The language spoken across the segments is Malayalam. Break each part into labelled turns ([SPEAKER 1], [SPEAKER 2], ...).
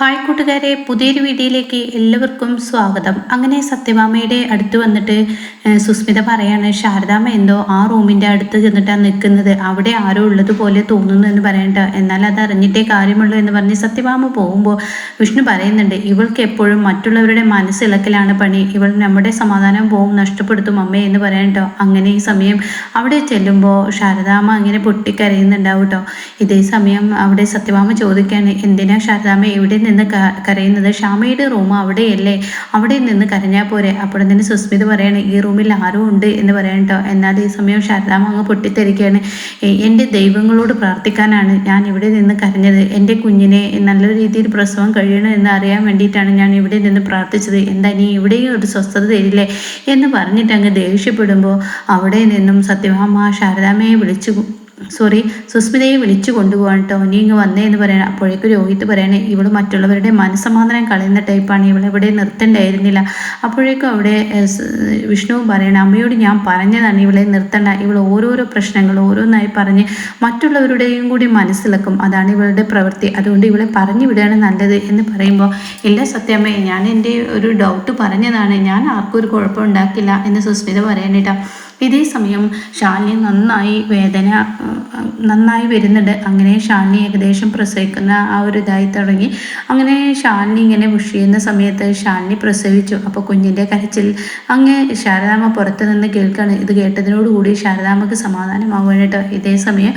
[SPEAKER 1] ഹായ് കൂട്ടുകാരെ പുതിയൊരു വീഡിയോയിലേക്ക് എല്ലാവർക്കും സ്വാഗതം. അങ്ങനെ സത്യഭാമയുടെ അടുത്ത് വന്നിട്ട് സുസ്മിത പറയാണ് ശാരദാമ്മ എന്തോ ആ റൂമിന്റെ അടുത്ത് ചെന്നിട്ടാണ് നിൽക്കുന്നത്. അവിടെ ആരോ ഉള്ളതുപോലെ തോന്നുന്നു എന്ന് പറയണ്ട. എന്നാൽ അത് അറിഞ്ഞിട്ടേ കാര്യമുള്ളൂ എന്ന് പറഞ്ഞ് സത്യഭാമ പോകുമ്പോൾ വിഷ്ണു പറയുന്നുണ്ട് ഇവൾക്ക് എപ്പോഴും മറ്റുള്ളവരുടെ മനസ്സിളക്കിലാണ് പണി. ഇവൾ നമ്മുടെ സമാധാനം പോവും നഷ്ടപ്പെടുത്തും അമ്മേ എന്ന് പറയണ്ടോ. അങ്ങനെ ഈ സമയം അവിടെ ചെല്ലുമ്പോൾ ശാരദാമ്മ അങ്ങനെ പൊട്ടിക്കരയുന്നുണ്ടാവും കേട്ടോ ഇതേ സമയം അവിടെ സത്യഭാമ ചോദിക്കുകയാണ് എന്തിനാ ശാരദാമ്മ എവിടെ നിന്ന് കരയുന്നത്. ഷാമയുടെ റൂം അവിടെയല്ലേ? അവിടെ നിന്ന് കരഞ്ഞാൽ പോരെ. അപ്പോൾ തന്നെ സുസ്മിത പറയാണ് ഈ റൂമിൽ ആരും ഉണ്ട്? എന്ന് പറയട്ടോ എന്നാൽ ഈ സമയം ശാരദാമ അങ്ങ് പൊട്ടിത്തെറിക്കുകയാണ്. എന്റെ ദൈവങ്ങളോട് പ്രാർത്ഥിക്കാനാണ് ഞാൻ ഇവിടെ നിന്ന് കരഞ്ഞത്. എന്റെ കുഞ്ഞിനെ നല്ല രീതിയിൽ പ്രസവം കഴിയണം എന്ന് അറിയാൻ വേണ്ടിയിട്ടാണ് ഞാൻ ഇവിടെ നിന്ന് പ്രാർത്ഥിച്ചത്. എന്താ നീ ഇവിടെയും ഒരു സ്വസ്ഥത തരില്ലേ? എന്ന് പറഞ്ഞിട്ട് അങ്ങ് ദേഷ്യപ്പെടുമ്പോൾ അവിടെ നിന്നും സത്യഭാമ ശാരദാമയെ വിളിച്ചു സോറി സുസ്മിതയെ വിളിച്ചു കൊണ്ടുപോകാൻ കേട്ടോ നീ ഇങ്ങ് വന്നേ എന്ന് പറയണം അപ്പോഴേക്കും രോഹിത് പറയണേ ഇവൾ മറ്റുള്ളവരുടെ മനസ്സമാധാനം കളയുന്ന ടൈപ്പാണ് ഇവളെവിടെ നിർത്തേണ്ടായിരുന്നില്ല. അപ്പോഴേക്കും അവിടെ വിഷ്ണുവും പറയണം അമ്മയോട് ഞാൻ പറഞ്ഞതാണ് ഇവളെ നിർത്തണ്ട. ഇവൾ ഓരോരോ പ്രശ്നങ്ങൾ ഓരോന്നായി പറഞ്ഞ് മറ്റുള്ളവരുടെയും കൂടി മനസ്സിലാക്കും. അതാണ് ഇവളുടെ പ്രവൃത്തി. അതുകൊണ്ട് ഇവളെ പറഞ്ഞു വിടുകയാണ് നല്ലത് എന്ന് പറയുമ്പോൾ ഇല്ല സത്യമ്മേ ഞാൻ എന്റെ ഒരു ഡൗട്ട് പറഞ്ഞതാണ്. ഞാൻ ആർക്കും ഒരു കുഴപ്പം ഉണ്ടാക്കില്ല എന്ന് സുസ്മിത പറയാനിട്ടാ ഇതേ സമയം ശാലിനി നന്നായി വേദന നന്നായി വരുന്നുണ്ട്. അങ്ങനെ ശാലിനി ഏകദേശം പ്രസവിക്കുന്ന ആ ഒരു ഇതായി തുടങ്ങി. അങ്ങനെ ശാലിനി ഇങ്ങനെ പുഷ് ചെയ്യുന്ന സമയത്ത് ശാലിനി പ്രസവിച്ചു. അപ്പോൾ കുഞ്ഞിന്റെ കരച്ചിൽ അങ്ങ് ശാരദാമ്മ പുറത്ത് നിന്ന് കേൾക്കുകയാണ് ഇത് കേട്ടതിനോടുകൂടി ശാരദാമ്മക്ക് സമാധാനമാവാനായിട്ട് ഇതേ സമയം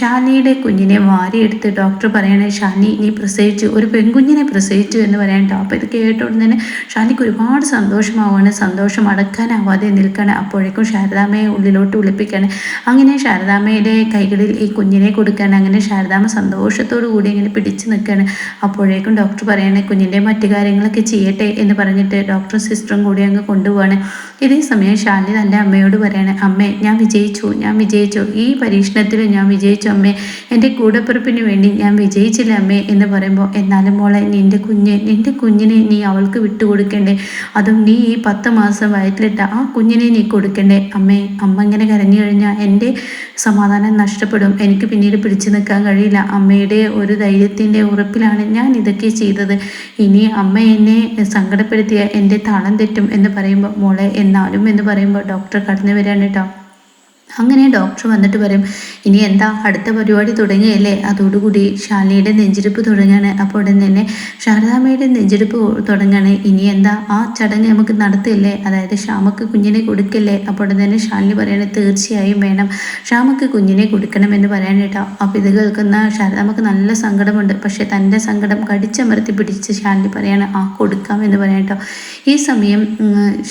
[SPEAKER 1] ശാലിനിയുടെ കുഞ്ഞിനെ വാരിയെടുത്ത് ഡോക്ടർ പറയണേ ശാലിനി നീ പ്രസവിച്ചു. ഒരു പെൺകുഞ്ഞിനെ പ്രസവിച്ചു എന്ന് പറയാനിട്ടോ അപ്പോൾ ഇത് കേട്ട ഉടനെ ശാലിനിക്ക് ഒരുപാട് സന്തോഷമാവാണ് സന്തോഷം അടക്കാനാവാതെ നിൽക്കുകയാണ്. അപ്പോഴേക്കും ശാരദാമ്മയെ ഉള്ളിലോട്ട് വിളിപ്പിക്കുകയാണ് അങ്ങനെ ശാരദാമ്മയുടെ കൈകളിൽ ഈ കുഞ്ഞിനെ കൊടുക്കുകയാണ് അങ്ങനെ ശാരദാമ്മ സന്തോഷത്തോടു കൂടി ഇങ്ങനെ പിടിച്ചു നിൽക്കുകയാണ് അപ്പോഴേക്കും ഡോക്ടർ പറയണേ കുഞ്ഞിന്റെ മറ്റു കാര്യങ്ങളൊക്കെ ചെയ്യട്ടെ എന്ന് പറഞ്ഞിട്ട് ഡോക്ടറും സിസ്റ്ററും കൂടി അങ്ങ് കൊണ്ടുപോവാണ്. ഇതേ സമയം ശാലിനി തന്റെ അമ്മയോട് പറയണേ അമ്മേ ഞാൻ വിജയിച്ചു ഞാൻ വിജയിച്ചു. ഈ പരീക്ഷണത്തിൽ ഞാൻ വിജയിച്ചു അമ്മേ. എന്റെ കൂടപ്പിറപ്പിന് വേണ്ടി ഞാൻ വിജയിച്ചില്ല അമ്മേ എന്ന് പറയുമ്പോൾ എന്നാലും മോളെ നിന്റെ കുഞ്ഞ് നിന്റെ കുഞ്ഞിനെ നീ അവൾക്ക് വിട്ടുകൊടുക്കണ്ടേ? അതും നീ ഈ പത്ത് മാസം വയറ്റിലിട്ട ആ കുഞ്ഞിനെ നീ കൊടുക്കണ്ടേ? അമ്മേ അമ്മ ഇങ്ങനെ കരഞ്ഞു കഴിഞ്ഞാൽ എന്റെ സമാധാനം നഷ്ടപ്പെടും. എനിക്ക് പിന്നീട് പിടിച്ചു നിൽക്കാൻ കഴിയില്ല. അമ്മയുടെ ഒരു ധൈര്യത്തിന്റെ ഉറപ്പിലാണ് ഞാൻ ഇതൊക്കെ ചെയ്തത്. ഇനി അമ്മ എന്നെ സങ്കടപ്പെടുത്തിയ എന്റെ താളം തെറ്റും എന്ന് പറയുമ്പോൾ മോളെ എന്നാലും എന്ന് പറയുമ്പോൾ ഡോക്ടർ കടന്നു വരാണ് കേട്ടോ അങ്ങനെ ഡോക്ടർ വന്നിട്ട് പറയും ഇനി എന്താ അടുത്ത പരിപാടി തുടങ്ങിയല്ലേ? അതോടുകൂടി ഷാലിയുടെ നെഞ്ചിരിപ്പ് തുടങ്ങുകയാണ് അപ്പോൾ ഉടൻ തന്നെ ശാരദാമ്മയുടെ നെഞ്ചിരിപ്പ് തുടങ്ങുകയാണ് ഇനി എന്താ? ആ ചടങ്ങ് നമുക്ക് നടത്തില്ലേ അതായത് ഷാമക്ക് കുഞ്ഞിനെ കൊടുക്കല്ലേ? അപ്പോൾ ഉടൻ തന്നെ ശാലിനി പറയണേ തീർച്ചയായും വേണം. ഷാമക്ക് കുഞ്ഞിനെ കൊടുക്കണം എന്ന് പറയാനേട്ടോ അപ്പോൾ ഇത് കേൾക്കുന്ന ശാരദാമ്മക്ക് നല്ല സങ്കടമുണ്ട്. പക്ഷേ തന്റെ സങ്കടം കടിച്ചമർത്തി പിടിച്ച് ശാലിനി പറയാണ് ആ കൊടുക്കാം എന്ന് പറയാനേട്ടോ ഈ സമയം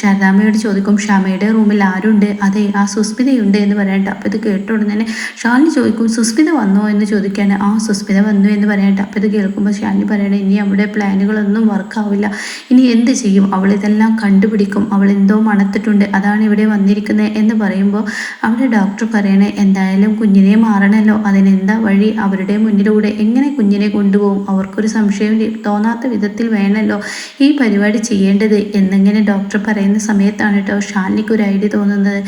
[SPEAKER 1] ശാരദാമ്മയോട് ചോദിക്കും ഷാമയുടെ റൂമിൽ ആരുണ്ട്? അതെ ആ സുസ്മിതയുണ്ട്. എന്ന് പറയട്ടെ. അപ്പോൾ ഇത് കേട്ട ഉടനെ ഷാലിനി ചോദിക്കും സുസ്മിത വന്നോ? എന്ന് ചോദിക്കുകയാണ് ആ സുസ്മിത വന്നു എന്ന് പറയട്ടെ. അപ്പോൾ ഇത് കേൾക്കുമ്പോൾ ഷാലിനി പറയണേ ഇനി അവിടെ പ്ലാനുകളൊന്നും വർക്കാവില്ല ഇനി എന്ത് ചെയ്യും? അവൾ ഇതെല്ലാം കണ്ടുപിടിക്കും. അവൾ എന്തോ മണത്തിട്ടുണ്ട്. അതാണ് ഇവിടെ വന്നിരിക്കുന്നത് എന്ന് പറയുമ്പോൾ അവിടെ ഡോക്ടർ പറയണേ എന്തായാലും കുഞ്ഞിനെ മാറണമല്ലോ അതിനെന്താ വഴി? അവരുടെ മുന്നിലൂടെ എങ്ങനെ കുഞ്ഞിനെ കൊണ്ടുപോകും? അവർക്കൊരു സംശയം തോന്നാത്ത വിധത്തിൽ വേണമല്ലോ ഈ പരിപാടി ചെയ്യേണ്ടത് എന്നിങ്ങനെ ഡോക്ടർ പറയുന്ന സമയത്താണ് കേട്ടോ ഷാലിനിക്ക് ഒരു ഐഡിയ തോന്നുന്നത്.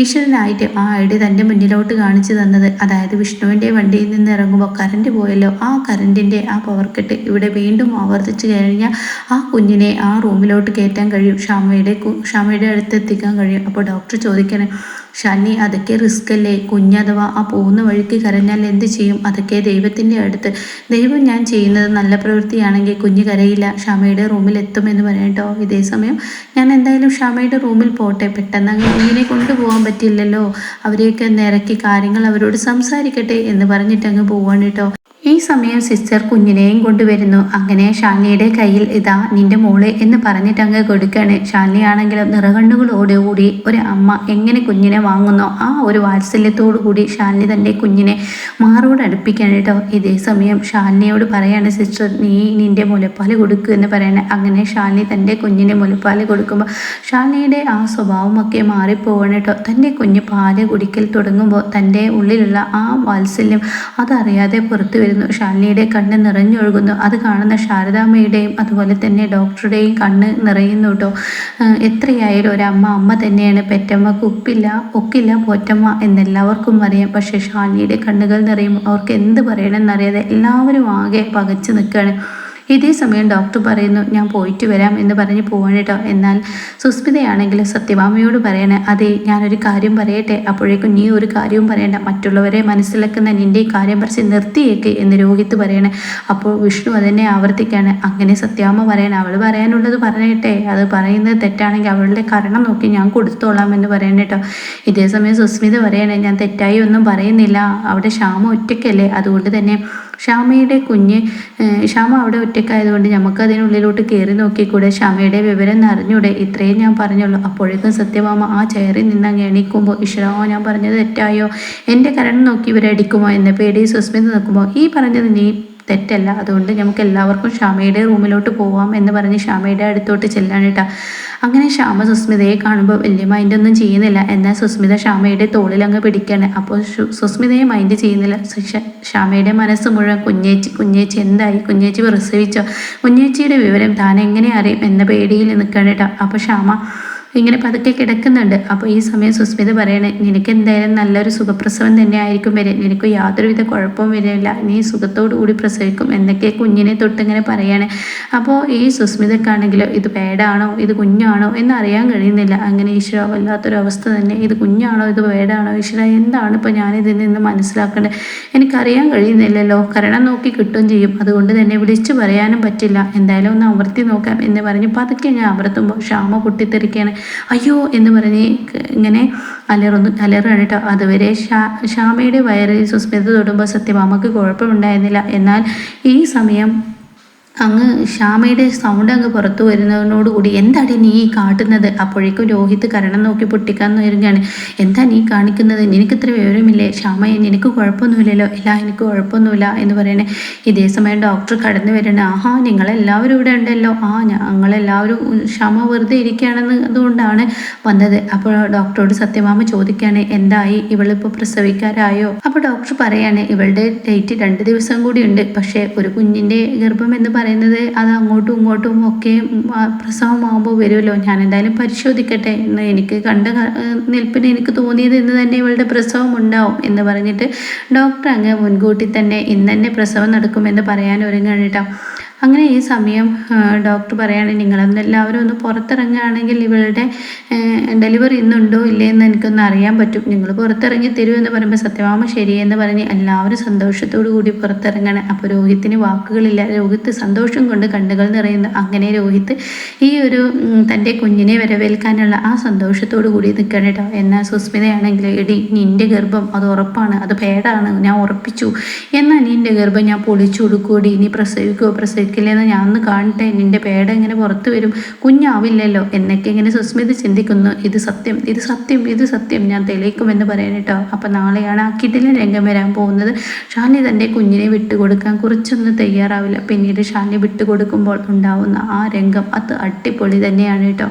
[SPEAKER 1] ഈശ്വരനായിട്ട് ആ ഐഡിയ തന്റെ മുന്നിലോട്ട് കാണിച്ചു തന്നത്. അതായത് വിഷ്ണുവിന്റെ വണ്ടിയിൽ നിന്ന് ഇറങ്ങുമ്പോൾ കറണ്ട് പോയല്ലോ. ആ കറണ്ടിന്റെ ആ പവർ കെട്ട് ഇവിടെ വീണ്ടും ആവർത്തിച്ച് കഴിഞ്ഞാൽ ആ കുഞ്ഞിനെ ആ റൂമിലോട്ട് കയറ്റാൻ കഴിയും. ക്ഷാമയുടെ ക്ഷാമയുടെ അടുത്ത് എത്തിക്കാൻ കഴിയും. അപ്പോൾ ഡോക്ടർ ചോദിക്കണം ഷാനി അതൊക്കെ റിസ്ക് അല്ലേ? കുഞ്ഞഥവാ ആ പോകുന്ന വഴിക്ക് കരഞ്ഞാൽ എന്ത് ചെയ്യും? അതൊക്കെ ദൈവത്തിന്റെ അടുത്ത്. ദൈവം ഞാൻ ചെയ്യുന്നത് നല്ല പ്രവൃത്തിയാണെങ്കിൽ കുഞ്ഞ് കരയില്ല. ഷാമയുടെ റൂമിൽ എത്തുമെന്ന് പറയട്ടോ ഇതേ സമയം ഞാൻ എന്തായാലും ഷാമയുടെ റൂമിൽ പോട്ടെ. പെട്ടെന്ന് അങ്ങ് കുഞ്ഞിനെ കൊണ്ടുപോകാൻ പറ്റില്ലല്ലോ. അവരെയൊക്കെ നിരക്കി കാര്യങ്ങൾ അവരോട് സംസാരിക്കട്ടെ എന്ന് പറഞ്ഞിട്ട് അങ്ങ് പോവാണ് കേട്ടോ. സമയം സിസ്റ്റർ കുഞ്ഞിനെയും കൊണ്ടുവരുന്നു. അങ്ങനെ ഷാലിനിയുടെ കയ്യിൽ ഇതാ നിന്റെ മോളെ എന്ന് പറഞ്ഞിട്ടങ്ങ് കൊടുക്കാണ്. ഷാലിനിയാണെങ്കിലും നിറകണ്ണുകളോടെ കൂടി നിറകണ്ണുകളോടുകൂടി ഒരു അമ്മ എങ്ങനെ കുഞ്ഞിനെ വാങ്ങുന്നോ ആ ഒരു വാത്സല്യത്തോടു കൂടി ഷാലിനി തന്റെ കുഞ്ഞിനെ മാറോട് അടുപ്പിക്കാൻ കേട്ടോ. ഇതേ സമയം ഷാലിനിയോട് പറയാണ് സിസ്റ്റർ നീ നിന്റെ മുലപ്പാൽ കൊടുക്കുക എന്ന് പറയണേ. അങ്ങനെ ഷാലിനി തന്റെ കുഞ്ഞിനെ മുലപ്പാൽ കൊടുക്കുമ്പോൾ ഷാലിനിയുടെ ആ സ്വഭാവമൊക്കെ മാറിപ്പോവാണ് കേട്ടോ. തന്റെ കുഞ്ഞ് പാൽ കുടിക്കൽ തുടങ്ങുമ്പോൾ തന്റെ ഉള്ളിലുള്ള ആ വാത്സല്യം അതറിയാതെ പുറത്തു വരുന്നു. വരുന്നു ഷാലിനിയുടെ കണ്ണ് നിറഞ്ഞൊഴുകുന്നു. അത് കാണുന്ന ശാരദാമ്മയുടെയും അതുപോലെ തന്നെ ഡോക്ടറുടെയും കണ്ണ് നിറയുന്നു കേട്ടോ. എത്രയായാലും ഒരമ്മ അമ്മ തന്നെയാണ്. പെറ്റമ്മ കുപ്പില്ല ഒക്കില്ല പോറ്റമ്മ എന്നെല്ലാവർക്കും അറിയാം. പക്ഷേ ഷാലിനിയുടെ കണ്ണുകൾ നിറയും അവർക്ക് എന്ത് പറയണമെന്നറിയാതെ എല്ലാവരും ആകെ പകച്ചു നിൽക്കുകയാണ്. ഇതേ സമയം ഡോക്ടർ പറയുന്നു ഞാൻ പോയിട്ട് വരാം എന്ന് പറഞ്ഞ് പോവാണ് എന്നാൽ സുസ്മിതയാണെങ്കിൽ സത്യഭാമയോട് പറയണേ അതെ ഞാനൊരു കാര്യം പറയട്ടെ. അപ്പോഴേക്കും നീ ഒരു കാര്യവും പറയണ്ട. മറ്റുള്ളവരെ മനസ്സിലാക്കുന്ന നിന്റെ കാര്യം പറിച്ച് നിർത്തിയേക്ക് എന്ന് രോഹിത്ത് പറയണേ. അപ്പോൾ വിഷ്ണു അതെന്നെ ആവർത്തിക്കാണ്. അങ്ങനെ സത്യാമ്മ പറയണേ അവൾ പറയാനുള്ളത് പറയട്ടെ. അത് പറയുന്നത് തെറ്റാണെങ്കിൽ അവളുടെ കരണം നോക്കി ഞാൻ കൊടുത്തോളാം എന്ന് പറയണേ കേട്ടോ ഇതേ സമയം സുസ്മിത പറയണേ ഞാൻ തെറ്റായി ഒന്നും പറയുന്നില്ല. അവിടെ ക്ഷാമം ഒറ്റയ്ക്കല്ലേ. അതുകൊണ്ട് തന്നെ ഷ്യാമയുടെ കുഞ്ഞ് ഷാമ അവിടെ ഒറ്റക്കായതുകൊണ്ട് നമുക്ക് അതിനുള്ളിലോട്ട് കയറി നോക്കിക്കൂടെ? ഷാമയുടെ വിവരം അറിഞ്ഞൂടെ? ഇത്രയും ഞാൻ പറഞ്ഞുള്ളൂ. അപ്പോഴേക്കും സത്യഭാമ ആ ചെയറിൽ നിന്ന് അങ്ങ് എണീക്കുമ്പോൾ ഈശ്വരോ ഞാൻ പറഞ്ഞത് തെറ്റായോ? എന്റെ കരണം നോക്കി ഇവരെ അടിക്കുമോ? എന്ന പേടി സുസ്മിത നോക്കുമ്പോൾ ഈ പറഞ്ഞത് നീ തെറ്റല്ല. അതുകൊണ്ട് നമുക്ക് എല്ലാവർക്കും ഷാമയുടെ റൂമിലോട്ട് പോവാം എന്ന് പറഞ്ഞ് ഷാമയുടെ അടുത്തോട്ട് ചെല്ലാനിട്ടാ അങ്ങനെ ശ്യാമ സുസ്മിതയെ കാണുമ്പോൾ വലിയ മൈൻഡ് ഒന്നും ചെയ്യുന്നില്ല. എന്നാൽ സുസ്മിത ശ്യാമയുടെ തോളിൽ അങ്ങ് പിടിക്കണേ. അപ്പോൾ സുസ്മിതയെ മൈൻഡ് ചെയ്യുന്നില്ല. ശ്യാമയുടെ മനസ്സ് മുഴുവൻ കുഞ്ഞേച്ചി കുഞ്ഞേച്ചി എന്തായി? കുഞ്ഞേച്ചി പ്രസവിച്ചോ? കുഞ്ഞേച്ചിയുടെ വിവരം താൻ എങ്ങനെ അറിയും? എന്ന പേടിയിൽ നിൽക്കണേട്ടോ അപ്പോൾ ശ്യാമ ഇങ്ങനെ പതുക്കെ കിടക്കുന്നുണ്ട്. അപ്പോൾ ഈ സമയം സുസ്മിത പറയണേ നിനക്ക് എന്തായാലും നല്ലൊരു സുഖപ്രസവം തന്നെ ആയിരിക്കും വരെ നിനക്ക് യാതൊരുവിധ കുഴപ്പവും വരില്ല നീ സുഖത്തോടു കൂടി പ്രസവിക്കും എന്നൊക്കെ കുഞ്ഞിനെ തൊട്ടിങ്ങനെ പറയണേ. അപ്പോൾ ഈ സുസ്മിതക്കാണെങ്കിലോ ഇത് പേടാണോ? ഇത് കുഞ്ഞാണോ? എന്നറിയാൻ കഴിയുന്നില്ല. അങ്ങനെ ഈശ്വര വല്ലാത്തൊരു അവസ്ഥ തന്നെ. ഇത് കുഞ്ഞാണോ? ഇത് പേടാണോ? ഈശ്വര എന്താണ് ഇപ്പോൾ ഞാനിതിൽ നിന്ന് മനസ്സിലാക്കേണ്ടത്? എനിക്കറിയാൻ കഴിയുന്നില്ലല്ലോ. കരണം നോക്കി കിട്ടുകയും ചെയ്യും. അതുകൊണ്ട് തന്നെ വിളിച്ചു പറയാനും പറ്റില്ല. എന്തായാലും ഒന്ന് അമർത്തി നോക്കാം എന്ന് പറഞ്ഞ് പതുക്കെ ഞാൻ അമർത്തുമ്പോൾ ക്ഷാമ പൊട്ടിത്തെറിക്കുകയാണ്. അയ്യോ എന്ന് പറഞ്ഞ് ഇങ്ങനെ അലറുന്നു. അലറാണ് കേട്ടോ അതുവരെ ഷാ ഷാമയുടെ വയറിൽ സുസ്മിത തൊടുമ്പോൾ സത്യഭാമക്ക് കുഴപ്പമുണ്ടായിരുന്നില്ല. എന്നാൽ ഈ സമയം അങ്ങ് ശ്യാമയുടെ സൗണ്ട് അങ്ങ് പുറത്തു വരുന്നതിനോടുകൂടി എന്താടി നീ കാട്ടുന്നത്? അപ്പോഴേക്കും രോഹിത് കരണം നോക്കി പൊട്ടിക്കാൻ വരികയാണ് എന്താ നീ കാണിക്കുന്നത്? നിനക്ക് ഇത്ര വിവരമില്ലേ? ശ്യാമയെ നിനക്ക് കുഴപ്പമൊന്നുമില്ലല്ലോ. ഇല്ല എനിക്ക് കുഴപ്പമൊന്നുമില്ല എന്ന് പറയണേ. ഇതേ സമയം ഡോക്ടർ കടന്നു വരണേ ആഹാ നിങ്ങളെല്ലാവരും ഇവിടെ ഉണ്ടല്ലോ. ആ ഞങ്ങളെല്ലാവരും ശ്യാമ വെറുതെ ഇരിക്കുകയാണെന്ന് അതുകൊണ്ടാണ് വന്നത്. അപ്പോൾ ഡോക്ടറോട് സത്യമാമ ചോദിക്കുകയാണ് എന്തായി? ഇവളിപ്പോൾ പ്രസവിക്കാരായോ? അപ്പോൾ ഡോക്ടർ പറയാണ് ഇവളുടെ ഡേറ്റ് രണ്ട് ദിവസം കൂടി ഉണ്ട് പക്ഷേ ഒരു കുഞ്ഞിന്റെ ഗർഭം എന്ന് പറയുന്നത് അത് അങ്ങോട്ടും ഇങ്ങോട്ടും ഒക്കെ പ്രസവമാകുമ്പോൾ വരുമല്ലോ. ഞാൻ എന്തായാലും പരിശോധിക്കട്ടെ എന്ന് എനിക്ക് കണ്ട നിൽപ്പിന് എനിക്ക് തോന്നിയത് ഇന്ന് തന്നെ ഇവളുടെ പ്രസവം ഉണ്ടാവും എന്ന് പറഞ്ഞിട്ട് ഡോക്ടർ അങ്ങ് മുൻകൂട്ടി തന്നെ ഇന്ന് തന്നെ പ്രസവം നടക്കുമെന്ന് പറയാൻ ഒരുങ്ങാണ് കേട്ടോ. അങ്ങനെ ഈ സമയം ഡോക്ടർ പറയാണ് നിങ്ങളെല്ലാവരും ഒന്ന് പുറത്തിറങ്ങുകയാണെങ്കിൽ ഇവളുടെ ഡെലിവറി ഇന്നുണ്ടോ ഇല്ലേ എന്ന് എനിക്കൊന്ന് അറിയാൻ പറ്റും. നിങ്ങൾ പുറത്തിറങ്ങി തരൂ എന്ന് പറയുമ്പോൾ സത്യഭാമ ശരിയെന്ന് പറഞ്ഞ് എല്ലാവരും സന്തോഷത്തോടു കൂടി പുറത്തിറങ്ങണം. അപ്പോൾ രോഹിത്തിന് വാക്കുകളില്ല. രോഹിത്ത് സന്തോഷം കൊണ്ട് കണ്ണുകൾ നിറയുന്നു. അങ്ങനെ രോഹിത്ത് ഈ ഒരു തന്റെ കുഞ്ഞിനെ വരവേൽക്കാനുള്ള ആ സന്തോഷത്തോടു കൂടി നിൽക്കണം കേട്ടോ എന്നാൽ സുസ്മിതയാണെങ്കിൽ എടി നിന്റെ ഗർഭം അത് ഉറപ്പാണ്. അത് പേടാണ് ഞാൻ ഉറപ്പിച്ചു. എന്നാൽ നിന്റെ ഗർഭം ഞാൻ പൊളിച്ചു കൊടുക്കൂടി ഇനി പ്രസവിക്കുമോ പ്രസവിക്കും വെക്കില്ലെന്ന് ഞാൻ ഒന്ന് കാണട്ടെ? നിന്റെ പേട എങ്ങനെ പുറത്തു വരും? കുഞ്ഞാവില്ലല്ലോ. എന്നൊക്കെ ഇങ്ങനെ സുസ്മിത ചിന്തിക്കുന്നു. ഇത് സത്യം ഇത് സത്യം ഇത് സത്യം. ഞാൻ തെളിയിക്കുമെന്ന് പറയാനിട്ടോ അപ്പം നാളെയാണ് ആ കിടിലൻ രംഗം വരാൻ പോകുന്നത്. ഷാനി തന്റെ കുഞ്ഞിനെ വിട്ടുകൊടുക്കാൻ കുറച്ചൊന്നും തയ്യാറാവില്ല. പിന്നീട് ഷാനി വിട്ടുകൊടുക്കുമ്പോൾ ഉണ്ടാവുന്ന ആ രംഗം അത് അടിപൊളി തന്നെയാണ് കേട്ടോ.